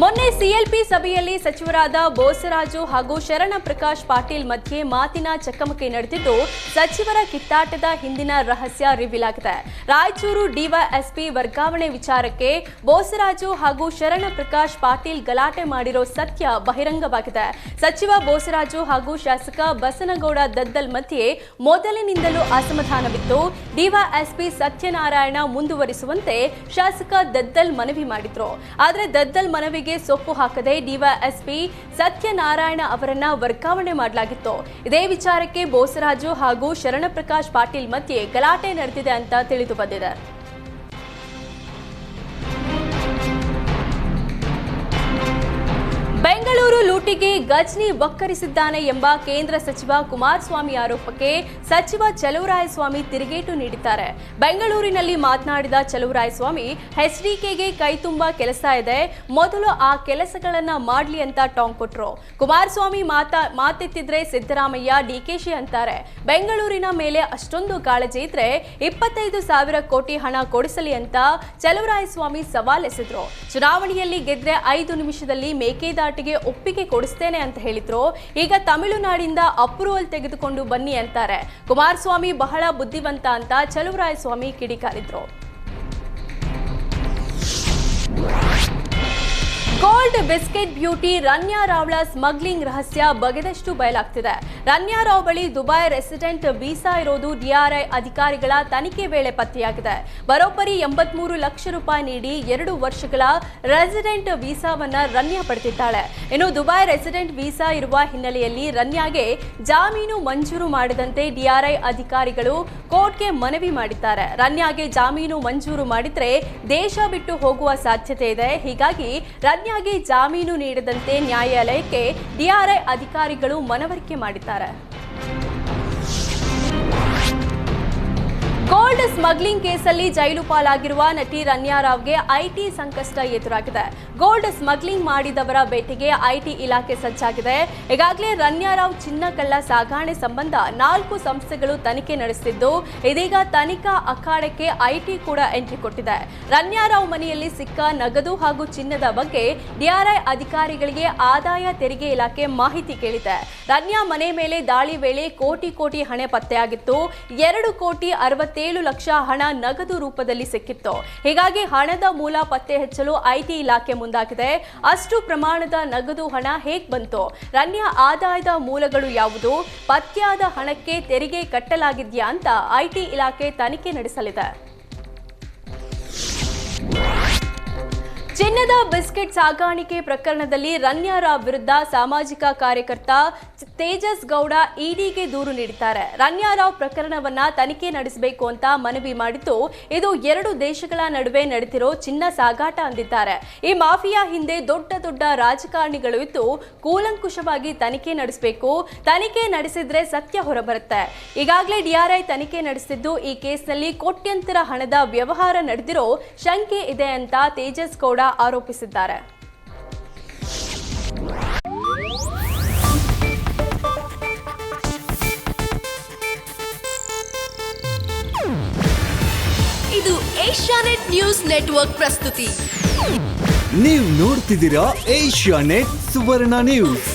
ಮೊನ್ನೆ ಸಿಎಲ್ಪಿ ಸಭೆಯಲ್ಲಿ ಸಚಿವರಾದ ಬೋಸರಾಜು ಹಾಗೂ ಶರಣ ಪ್ರಕಾಶ್ ಪಾಟೀಲ್ ಮಧ್ಯೆ ಮಾತಿನ ಚಕಮಕಿ ನಡೆದಿದ್ದು, ಸಚಿವರ ಕಿತ್ತಾಟದ ಹಿಂದಿನ ರಹಸ್ಯ ರಿವೀಲ್ ಆಗಿದೆ. ರಾಯಚೂರು ಡಿವೈಎಸ್ಪಿ ವರ್ಗಾವಣೆ ವಿಚಾರಕ್ಕೆ ಬೋಸರಾಜು ಹಾಗೂ ಶರಣ ಪ್ರಕಾಶ್ ಪಾಟೀಲ್ ಗಲಾಟೆ ಮಾಡಿರೋ ಸತ್ಯ ಬಹಿರಂಗವಾಗಿದೆ. ಸಚಿವ ಬೋಸರಾಜು ಹಾಗೂ ಶಾಸಕ ಬಸನಗೌಡ ದದ್ದಲ್ ಮಧ್ಯೆ ಮೊದಲಿನಿಂದಲೂ ಅಸಮಾಧಾನವಿತ್ತು. ಡಿವೈಎಸ್ಪಿ ಸತ್ಯನಾರಾಯಣ ಮುಂದುವರಿಸುವಂತೆ ಶಾಸಕ ದದ್ದಲ್ ಮನವಿ ಮಾಡಿದ್ರು. ಆದರೆ ದದ್ದಲ್ ಮನವಿಗೆ ಸೊಪ್ಪು ಹಾಕದೆ ಡಿವೈಎಸ್ಪಿ ಸತ್ಯನಾರಾಯಣ ಅವರನ್ನ ವರ್ಗಾವಣೆ ಮಾಡಲಾಗಿತ್ತು. ಇದೇ ವಿಚಾರಕ್ಕೆ ಬೋಸರಾಜು ಹಾಗೂ ಶರಣಪ್ರಕಾಶ್ ಪಾಟೀಲ್ ಮಧ್ಯೆ ಗಲಾಟೆ ನಡೆದಿದೆ ಅಂತ ತಿಳಿದು ಬಂದಿದೆ. ಲೂಟಿಗೆ ಗಜ್ನಿ ಒಕ್ಕರಿಸಿದ್ದಾನೆ ಎಂಬ ಕೇಂದ್ರ ಸಚಿವ ಕುಮಾರಸ್ವಾಮಿ ಆರೋಪಕ್ಕೆ ಸಚಿವ ಚಲುವರಾಯಸ್ವಾಮಿ ತಿರುಗೇಟು ನೀಡಿದ್ದಾರೆ. ಬೆಂಗಳೂರಿನಲ್ಲಿ ಮಾತನಾಡಿದ ಚಲುವರಾಯಸ್ವಾಮಿ ಎಚ್ಡಿಕೆಗೆ ಕೈ ತುಂಬಾ ಕೆಲಸ ಇದೆ. ಮೊದಲು ಆ ಕೆಲಸಗಳನ್ನ ಮಾಡಲಿ ಅಂತ ಟಾಂಗ್ ಕೊಟ್ರು. ಕುಮಾರಸ್ವಾಮಿ ಮಾತಾ, ಮಾತೆತ್ತಿದ್ರೆ ಸಿದ್ದರಾಮಯ್ಯ ಡಿಕೆಶಿ ಅಂತಾರೆ. ಬೆಂಗಳೂರಿನ ಮೇಲೆ ಅಷ್ಟೊಂದು ಕಾಳಜಿ ಇದ್ರೆ ಇಪ್ಪತ್ತೈದು ಸಾವಿರ ಕೋಟಿ ಹಣ ಕೊಡಿಸಲಿ ಅಂತ ಚಲುವರಾಯಸ್ವಾಮಿ ಸವಾಲೆಸೆದ್ರು. ಚುನಾವಣೆಯಲ್ಲಿ ಗೆದ್ರೆ ಐದು ನಿಮಿಷದಲ್ಲಿ ಮೇಕೆದಾಟಿಗೆ ಒಪ್ಪಿಗೆ ಕೊಡಿಸ್ತೇನೆ ಅಂತ ಹೇಳಿದ್ರು. ಈಗ ತಮಿಳುನಾಡಿಂದ ಅಪ್ರೂವಲ್ ತೆಗೆದುಕೊಂಡು ಬನ್ನಿ ಅಂತಾರೆ. ಕುಮಾರಸ್ವಾಮಿ ಬಹಳ ಬುದ್ಧಿವಂತ ಅಂತ ಚಲುವರಾಯಸ್ವಾಮಿ ಕಿಡಿಕಾರಿದ್ರು. ಗೋಲ್ಡ್ ಬಿಸ್ಕೆಟ್ ಬ್ಯೂಟಿ ರನ್ಯಾ ರಾವ್ಳ ಸ್ಮಗ್ಲಿಂಗ್ ರಹಸ್ಯ ಬಗೆದಷ್ಟು ಬಯಲಾಗ್ತಿದೆ. ರನ್ಯಾ ರಾವ್ ಬಳಿ ದುಬೈ ರೆಸಿಡೆಂಟ್ ವೀಸಾ ಇರೋದು ಡಿಆರ್ಐ ಅಧಿಕಾರಿಗಳ ತನಿಖೆ ವೇಳೆ ಪತ್ತೆಯಾಗಿದೆ. ಬರೋಬ್ಬರಿ ಎಂಬತ್ಮೂರು ಲಕ್ಷ ರೂಪಾಯಿ ನೀಡಿ ಎರಡು ವರ್ಷಗಳ ರೆಸಿಡೆಂಟ್ ವೀಸಾವನ್ನ ರನ್ಯಾ ಪಡೆದಿದ್ದಾಳೆ. ಇನ್ನು ದುಬೈ ರೆಸಿಡೆಂಟ್ ವೀಸಾ ಇರುವ ಹಿನ್ನೆಲೆಯಲ್ಲಿ ರನ್ಯಾಗೆ ಜಾಮೀನು ಮಂಜೂರು ಮಾಡಿದಂತೆ ಡಿಆರ್ಐ ಅಧಿಕಾರಿಗಳು ಕೋರ್ಟ್ಗೆ ಮನವಿ ಮಾಡಿದ್ದಾರೆ. ರನ್ಯಾಗೆ ಜಾಮೀನು ಮಂಜೂರು ಮಾಡಿದ್ರೆ ದೇಶ ಬಿಟ್ಟು ಹೋಗುವ ಸಾಧ್ಯತೆ ಇದೆ. ಹೀಗಾಗಿ ರನ್ಯಾಗೆ ಜಾಮೀನು ನೀಡದಂತೆ ನ್ಯಾಯಾಲಯಕ್ಕೆ ಡಿಆರ್ಐ ಅಧಿಕಾರಿಗಳು ಮನವರಿಕೆ ಮಾಡಿದ್ದಾರೆ. ಗೋಲ್ಡ್ ಸ್ಮಗ್ಲಿಂಗ್ ಕೇಸಲ್ಲಿ ಜೈಲು ಪಾಲಾಗಿರುವ ನಟಿ ರನ್ಯಾ ರಾವ್ಗೆ ಐಟಿ ಸಂಕಷ್ಟ ಎದುರಾಗಿದೆ. ಗೋಲ್ಡ್ ಸ್ಮಗ್ಲಿಂಗ್ ಮಾಡಿದವರ ಭೇಟಿಗೆ ಐಟಿ ಇಲಾಖೆ ಸಜ್ಜಾಗಿದೆ. ಈಗಾಗಲೇ ರನ್ಯಾ ರಾವ್ ಚಿನ್ನ ಕಳ್ಳ ಸಾಗಾಣೆ ಸಂಬಂಧ ನಾಲ್ಕು ಸಂಸ್ಥೆಗಳು ತನಿಖೆ ನಡೆಸಿದ್ದು, ಇದೀಗ ತನಿಖಾ ಅಖಾಡಕ್ಕೆ ಐಟಿ ಕೂಡ ಎಂಟ್ರಿ ಕೊಟ್ಟಿದೆ. ರನ್ಯಾ ರಾವ್ ಮನೆಯಲ್ಲಿ ಸಿಕ್ಕ ನಗದು ಹಾಗೂ ಚಿನ್ನದ ಬಗ್ಗೆ ಡಿಆರ್ಐ ಅಧಿಕಾರಿಗಳಿಗೆ ಆದಾಯ ತೆರಿಗೆ ಇಲಾಖೆ ಮಾಹಿತಿ ಕೇಳಿದೆ. ರನ್ಯಾ ಮನೆ ಮೇಲೆ ದಾಳಿ ವೇಳೆ ಕೋಟಿ ಕೋಟಿ ಹಣ ಪತ್ತೆಯಾಗಿತ್ತು. ಎರಡು ಕೋಟಿ ಅರವತ್ತೇಳು ಲಕ್ಷ ಹಣ ನಗದು ರೂಪದಲ್ಲಿ ಸಿಕ್ಕಿತ್ತು. ಹೀಗಾಗಿ ಹಣದ ಮೂಲ ಪತ್ತೆ ಹಚ್ಚಲು ಐಟಿ ಇಲಾಖೆ ಮುಂದಾಗಿದೆ. ಅಷ್ಟು ಪ್ರಮಾಣದ ನಗದು ಹಣ ಹೇಗೆ ಬಂತು? ರನ್ಯ ಆದಾಯದ ಮೂಲಗಳು ಯಾವುದು? ಪತ್ತೆಯಾದ ಹಣಕ್ಕೆ ತೆರಿಗೆ ಕಟ್ಟಲಾಗಿದ್ಯಾ ಅಂತ ಐಟಿ ಇಲಾಖೆ ತನಿಖೆ ನಡೆಸಲಿದೆ. ಚಿನ್ನದ ಬಿಸ್ಕೆಟ್ ಸಾಗಾಣಿಕೆ ಪ್ರಕರಣದಲ್ಲಿ ರನ್ಯಾರ ವಿರುದ್ಧ ಸಾಮಾಜಿಕ ಕಾರ್ಯಕರ್ತ ತೇಜಸ್ ಗೌಡ ಇಡಿಗೆ ದೂರು ನೀಡಿದ್ದಾರೆ. ರನ್ಯಾರಾವ್ ಪ್ರಕರಣವನ್ನ ತನಿಖೆ ನಡೆಸಬೇಕು ಅಂತ ಮನವಿ ಮಾಡಿದ್ದು, ಇದು ಎರಡು ದೇಶಗಳ ನಡುವೆ ನಡೆದಿರೋ ಚಿನ್ನ ಸಾಗಾಟ ಅಂದಿದ್ದಾರೆ. ಈ ಮಾಫಿಯಾ ಹಿಂದೆ ದೊಡ್ಡ ದೊಡ್ಡ ರಾಜಕಾರಣಿಗಳು ಇದ್ದು, ಕೂಲಂಕುಷವಾಗಿ ತನಿಖೆ ನಡೆಸಬೇಕು. ತನಿಖೆ ನಡೆಸಿದ್ರೆ ಸತ್ಯ ಹೊರಬರುತ್ತೆ. ಈಗಾಗಲೇ ಡಿಆರ್ಐ ತನಿಖೆ ನಡೆಸಿದ್ದು ಈ ಕೇಸ್ನಲ್ಲಿ ಕೋಟ್ಯಂತರ ಹಣದ ವ್ಯವಹಾರ ನಡೆದಿರೋ ಶಂಕೆ ಇದೆ ಅಂತ ತೇಜಸ್ ಗೌಡ ಆರೋಪಿಸಿದ್ದಾರೆ. ಇದು ಏಷ್ಯಾನೆಟ್ ನ್ಯೂಸ್ ನೆಟ್ವರ್ಕ್ ಪ್ರಸ್ತುತಿ. ನೀವು ನೋಡ್ತಿದ್ದೀರಾ ಏಷ್ಯಾ ನೆಟ್ ಸುವರ್ಣ ನ್ಯೂಸ್.